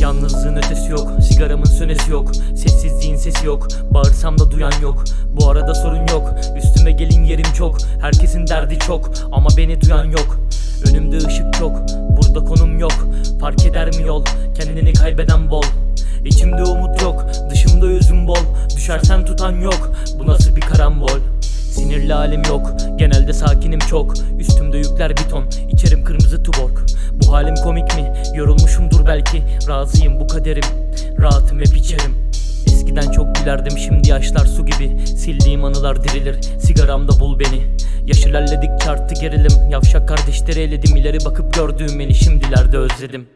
Yalnızlığın ötesi yok, sigaramın sönesi yok Sessizliğin sesi yok, bağırsam da duyan yok. Bu arada sorun yok, üstüme gelin yerim çok Herkesin derdi çok ama beni duyan yok. Önümde ışık çok, burada konum yok Fark eder mi yol, kendini kaybeden bol İçimde bol Düşersen tutan yok, bu nasıl bir karambol? Sinirli halim yok. Genelde sakinim çok. Üstümde yükler bir ton. İçerim kırmızı tuborg. Bu halim komik mi? Yorulmuşumdur belki. Razıyım bu kaderim. Rahatım hep içerim Eskiden çok gülerdim şimdi yaşlar su gibi. Sildiğim anılar dirilir. Sigaramda bul beni. Yaş ilerledikçe arttı gerilim. Yavşak kardeşleri eledim. İleri bakıp gördüğüm beni. Şimdilerde özledim